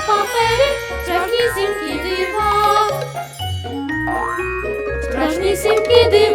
на папері страшні сімки дива, страшні сімки дива.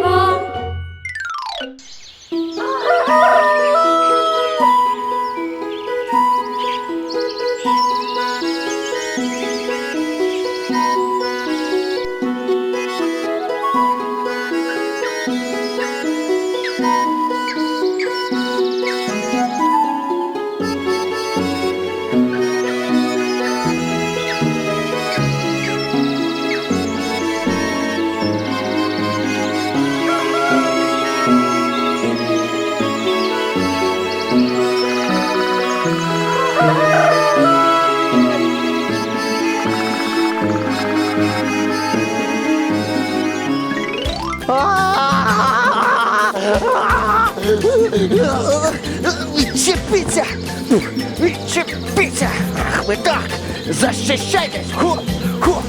Ви так! Защищайтесь! Ху! Ху!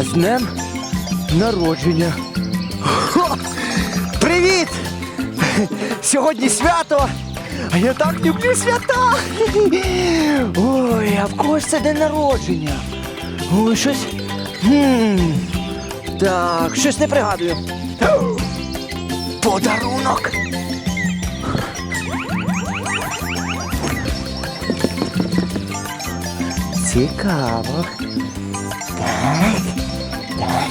З днем народження! Хо! Привіт! Сьогодні свято! А я так люблю свята! Ой, а в когось це день народження? Ой, щось. Хм. Так, щось не пригадую. Подарунок. Цікаво. Так. Так.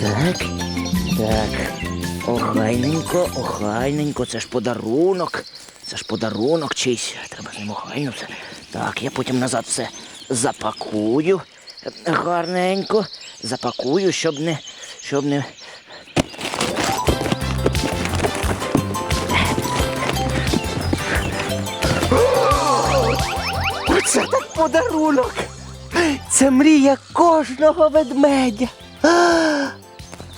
Так. Так. Охайненько, охайненько, це ж подарунок. Це ж подарунок чийсь. Треба з ним охайно все. Так, я потім назад все запакую гарненько. Запакую, щоб не. щоб не. Оце так подарунок. Це мрія кожного ведмедя.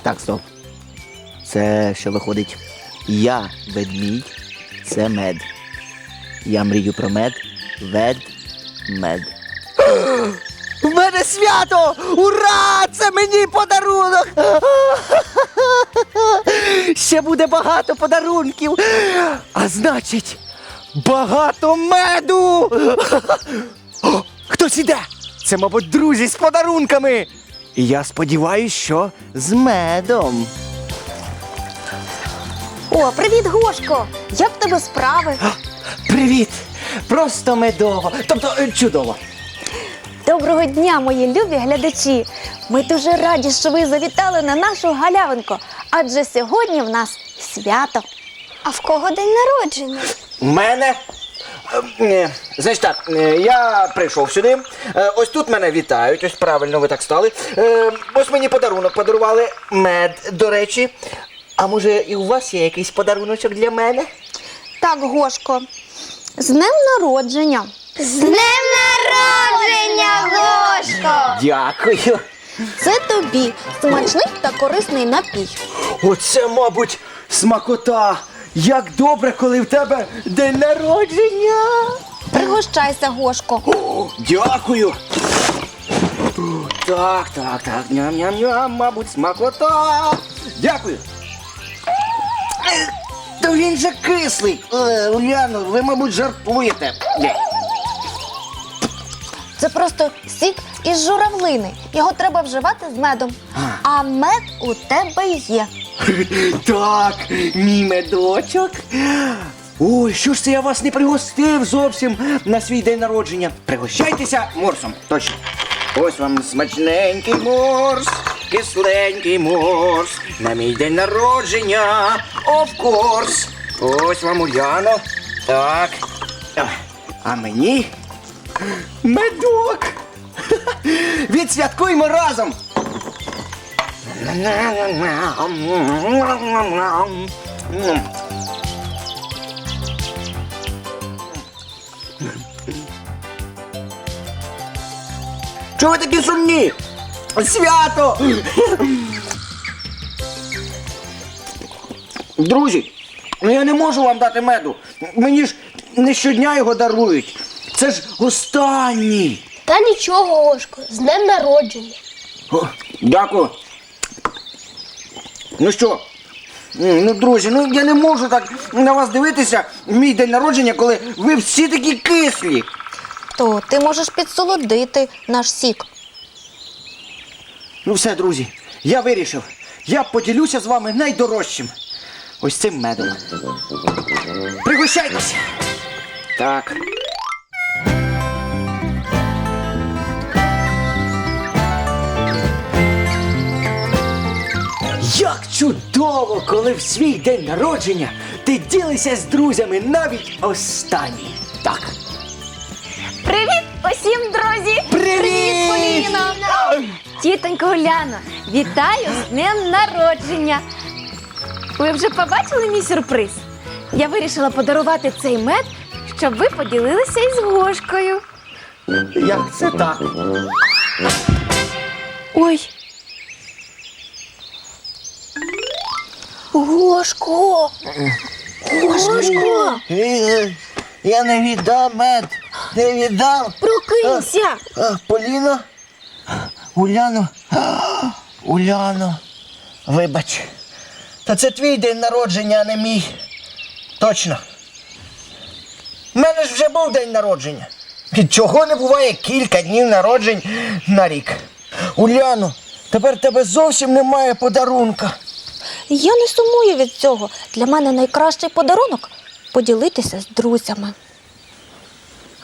Так, стоп. Це що виходить? Я ведмідь, це мед. Я мрію про мед, вед, мед. У мене свято! Ура! Це мені подарунок! Ще буде багато подарунків. А значить, багато меду. О, хтось іде! Це, мабуть, друзі з подарунками. І я сподіваюся, що з медом. О, привіт, Гошко! Як в тебе справи? Привіт! Просто медово. Тобто е, чудово. Доброго дня, мої любі глядачі! Ми дуже раді, що ви завітали на нашу галявинку, адже сьогодні в нас свято. А в кого день народження? У мене. е, Значить так, е, я прийшов сюди. е, Ось тут мене вітають, ось правильно ви так стали. Е, Ось мені подарунок подарували мед, до речі. А може і у вас є якийсь подаруночок для мене? Так, Гошко, з днем народження! З днем народження, Гошко! Дякую. Це тобі смачний та корисний напій. Оце, мабуть, смакота. Як добре, коли в тебе день народження. Пригощайся, Гошко. О, дякую. Так, так, так, ням-ням-ням, мабуть, смакота. Дякую. Е, Та він же кислий. Е, Уляно, ви, мабуть, жартуєте. Ні. Це просто сік із журавлини. Його треба вживати з медом. А мед у тебе є. Так, мій медочок. Ой, що ж це я вас не пригостив зовсім на свій день народження. Пригощайтеся морсом. Точно. Ось вам смачненький морс, кисленький морс. На мій день народження. Of course. Ось вам Уляно. Так. А мені медок. Відсвяткуємо разом. Чого ви такі сумні? Свято! Друзі, ну я не можу вам дати меду. Мені ж не щодня його дарують. Це ж останній. Та нічого, Гошко, з днем народження. О, дякую. Ну що? Ну, друзі, ну я не можу так на вас дивитися в мій день народження, коли ви всі такі кислі. То ти можеш підсолодити наш сік. Ну все, друзі, я вирішив. Я поділюся з вами найдорожчим. Ось цим медом. Пригощайтеся. Так. Чудово, коли в свій день народження ти ділишся з друзями навіть останній. Так. Привіт усім, друзі! Привіт! Поліно! Тітонько Уляно, вітаю з днем народження! Ви вже побачили мій сюрприз? Я вирішила подарувати цей мед, щоб ви поділилися із Гошкою. Як це так? Ой. Гошко! Гошко! Я не віддав мед. Не віддав. Прокинься! Поліно? Уляно? Уляно, вибач. Та це твій день народження, а не мій. Точно. У мене ж вже був день народження. І Чого не буває кілька днів народжень на рік. Уляно, тепер тебе зовсім немає подарунка. Я не сумую від цього. Для мене найкращий подарунок поділитися з друзями.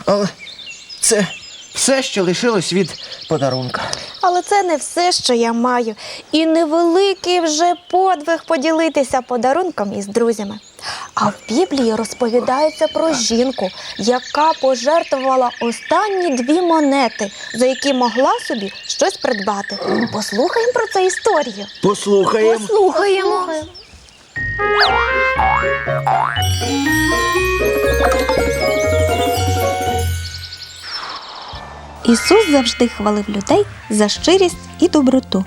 Але це все, що лишилось від подарунка. Але це не все, що я маю. І невеликий вже подвиг поділитися подарунком із друзями. А в Біблії розповідається про жінку, яка пожертвувала останні дві монети, за які могла собі щось придбати. Послухаємо про це історію. Послухаємо. Послухаємо. Ісус завжди хвалив людей за щирість і доброту.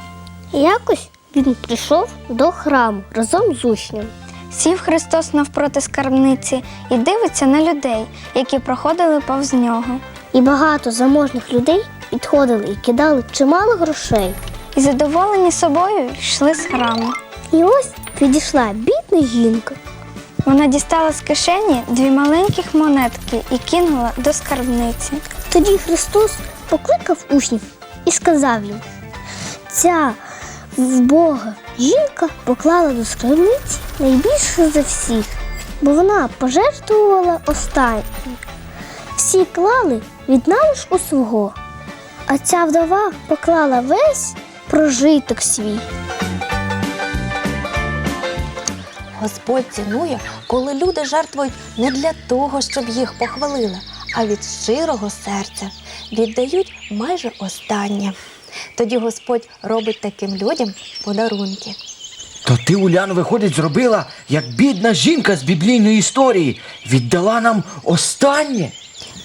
Якось він прийшов до храму разом з учнем. Сів Христос навпроти скарбниці і дивиться на людей, які проходили повз нього. І багато заможних людей підходили і кидали чимало грошей. І задоволені собою йшли з храму. І ось підійшла бідна жінка. Вона дістала з кишені дві маленьких монетки і кинула до скарбниці. Тоді Христос покликав учнів і сказав їм: ця в Бога жінка поклала до скарбниці найбільше за всіх, бо вона пожертвувала останнє. Всі клали від налишку свого, а ця вдова поклала весь прожиток свій. Господь цінує, коли люди жертвують не для того, щоб їх похвалили, а від щирого серця віддають майже останнє. Тоді Господь робить таким людям подарунки. То ти, Уляно, виходить, зробила, як бідна жінка з біблійної історії. Віддала нам останнє.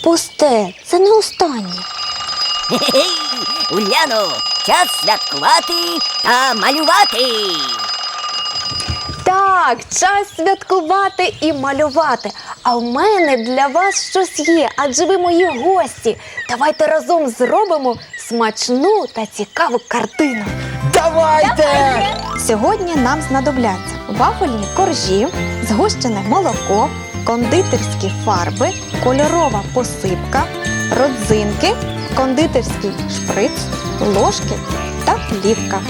Пусте, це не останнє. Уляно, час святкувати та малювати. Так, час святкувати і малювати. А в мене для вас щось є, адже ви мої гості. Давайте разом зробимо смачну та цікаву картину. Давайте! Сьогодні нам знадобляться вафельні коржі, згущене молоко, кондитерські фарби, кольорова посипка, родзинки, кондитерський шприц, ложки та плівка.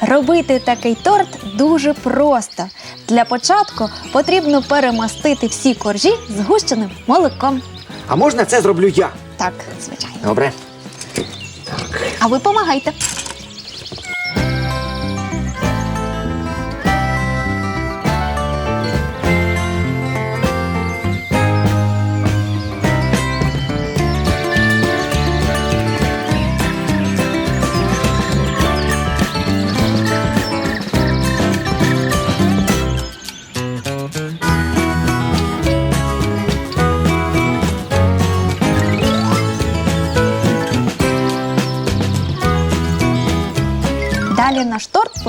Робити такий торт дуже просто. Для початку потрібно перемастити всі коржі згущеним молоком. А можна це зроблю я? Так, звичайно. Добре. А ви помагайте.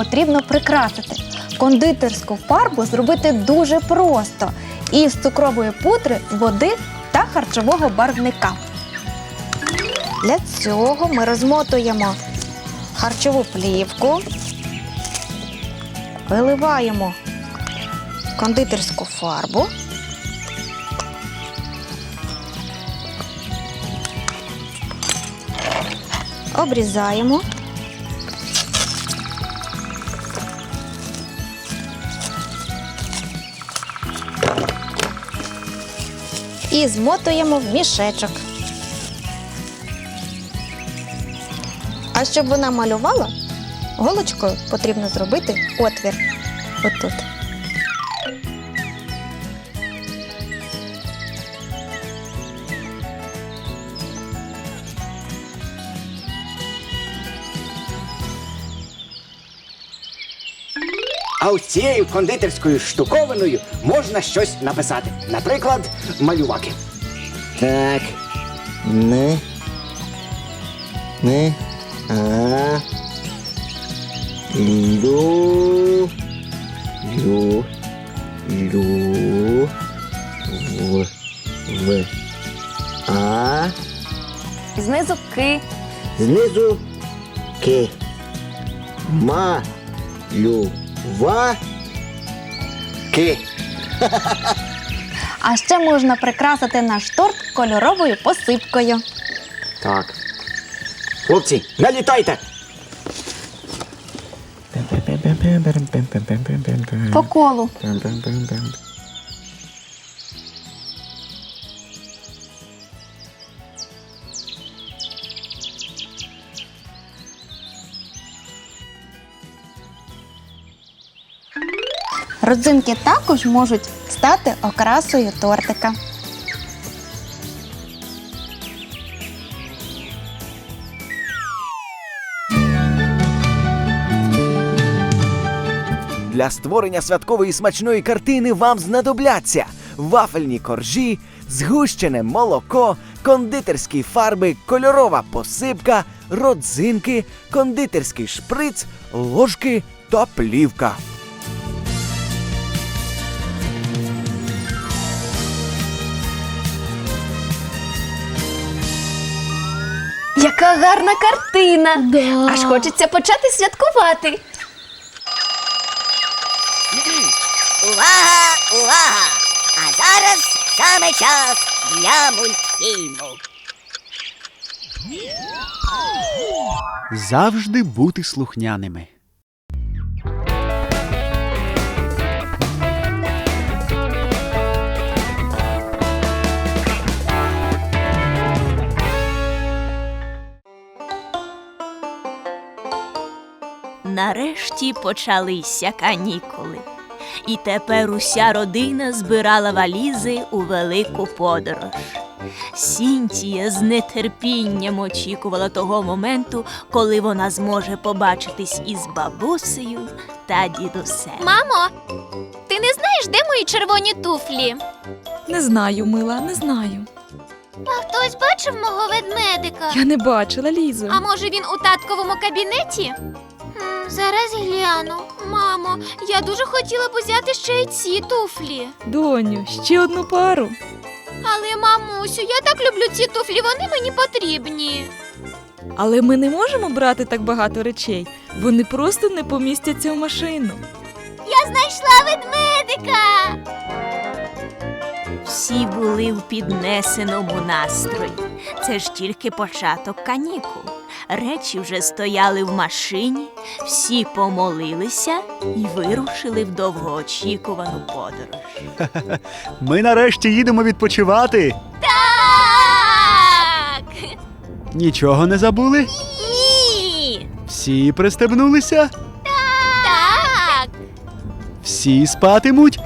Потрібно прикрасити. Кондитерську фарбу зробити дуже просто із цукрової пудри, води та харчового барвника. Для цього ми розмотуємо харчову плівку, виливаємо кондитерську фарбу. Обрізаємо. І змотуємо в мішечок. А щоб вона малювала, голочкою потрібно зробити отвір. Отут. А ось цією кондитерською штуковиною можна щось написати. Наприклад, малюваки. Так. Не. Не. А. Лю. Лю. Лю. В. В. А. Знизу ки. Знизу ки. Ма. Лю. Ва. Ки. А ще можна прикрасити наш торт кольоровою посипкою. Так. Хлопці, налітайте! По колу. Родзинки також можуть стати окрасою тортика. Для створення святкової смачної картини вам знадобляться вафельні коржі, згущене молоко, кондитерські фарби, кольорова посипка, родзинки, кондитерський шприц, ложки та плівка. Гарна картина! Да. Аж хочеться почати святкувати. Увага, увага! А зараз саме час для мультфільму. Завжди бути слухняними. Нарешті почалися канікули. І тепер уся родина збирала валізи у велику подорож. Сінтія з нетерпінням очікувала того моменту, коли вона зможе побачитись із бабусею та дідусем. Мамо, ти не знаєш, де мої червоні туфлі? Не знаю, мила, не знаю. А хтось бачив мого ведмедика? Я не бачила Лізу. А може він у татковому кабінеті? Зараз гляну. Мамо, я дуже хотіла б взяти ще й ці туфлі. Доню, ще одну пару. Але, мамусю, я так люблю ці туфлі, вони мені потрібні. Але ми не можемо брати так багато речей. Вони просто не помістяться в машину. Я знайшла ведмедика. Всі були в піднесеному настрої. Це ж тільки початок канікул. Речі вже стояли в машині, всі помолилися і вирушили в довгоочікувану подорож. Ми нарешті їдемо відпочивати. Так! Нічого не забули? Ні! Всі пристебнулися? Так! Всі спатимуть?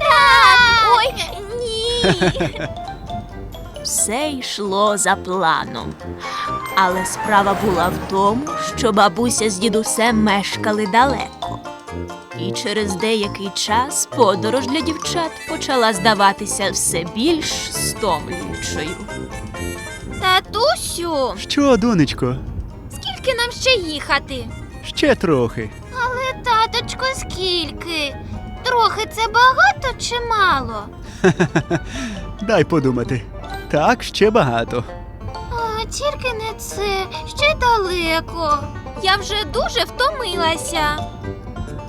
Ой, ні! Все йшло за планом. Але справа була в тому, що бабуся з дідусем мешкали далеко. І через деякий час подорож для дівчат почала здаватися все більш стомлюючою. Татусю, Що, донечко? скільки нам ще їхати? Ще трохи. Але Сонечко, скільки? Трохи це багато чи мало? Дай подумати. Так, ще багато. Тільки не це, ще далеко. Я вже дуже втомилася.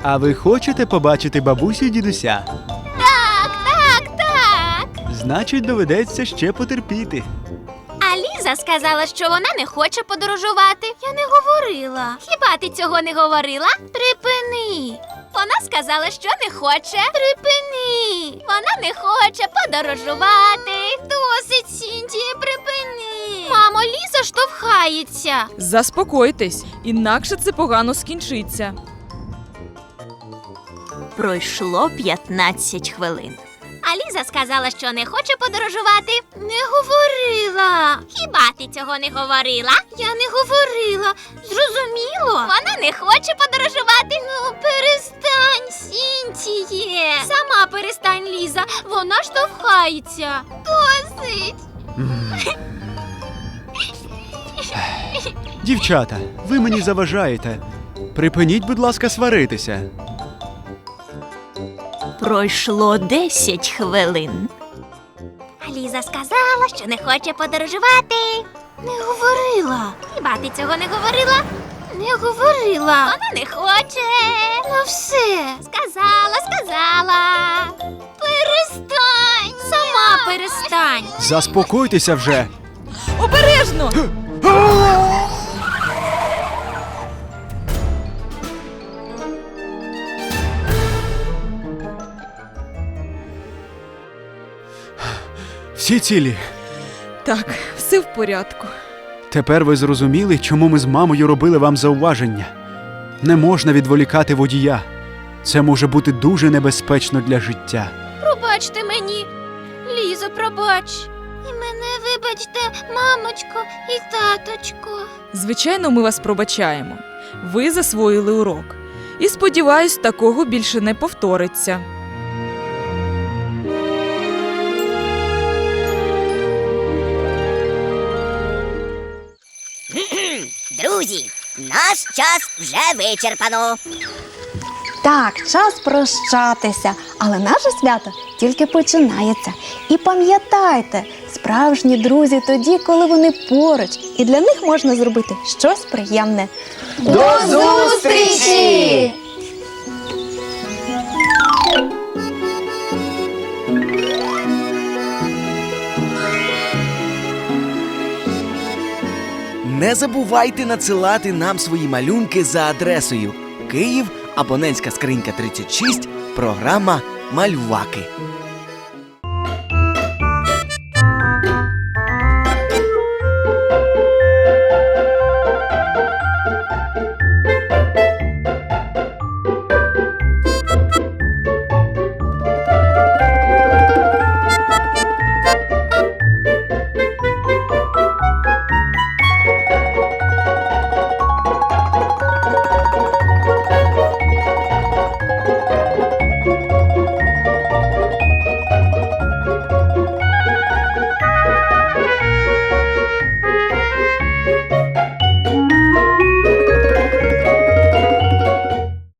А ви хочете побачити бабусю і дідуся? Так, так, так. Значить, доведеться ще потерпіти. А Ліза сказала, що вона не хоче подорожувати. Я не говорила. Хіба ти цього не говорила? Припини. Вона сказала, що не хоче. Припини. Вона не хоче подорожувати. Досить, Сінтія, припини. Мамо, Ліза штовхається. Заспокойтесь, інакше це погано скінчиться. Пройшло 15 хвилин. А Ліза сказала, що не хоче подорожувати. Не говорила. Хіба ти цього не говорила? Я не говорила. Зрозуміло. Вона не хоче подорожувати. Ну, перестань, Сінтіє. Сама перестань, Ліза. Вона штовхається. Досить. Дівчата, ви мені заважаєте. Припиніть, будь ласка, сваритися. Пройшло 10 хвилин. А Ліза сказала, що не хоче подорожувати. Не говорила. Хіба ти цього не говорила? Не говорила. Вона не хоче. Ну все. Сказала, сказала. Перестань. Сама перестань. Заспокойтеся вже. Обережно! Всі цілі. Так, все в порядку. Тепер ви зрозуміли, чому ми з мамою робили вам зауваження. Не можна відволікати водія. Це може бути дуже небезпечно для життя. Пробачте мені. Лізо, пробач. Мене вибачте, мамочко і таточко. Звичайно, ми вас пробачаємо. Ви засвоїли урок. І сподіваюсь, такого більше не повториться. Друзі, наш час вже вичерпано. Так, час прощатися, але наше свято тільки починається. І пам'ятайте, справжні друзі тоді, коли вони поруч, і для них можна зробити щось приємне. До зустрічі! Не забувайте надсилати нам свої малюнки за адресою Київ, абонентська скринька 36, програма Мальваки.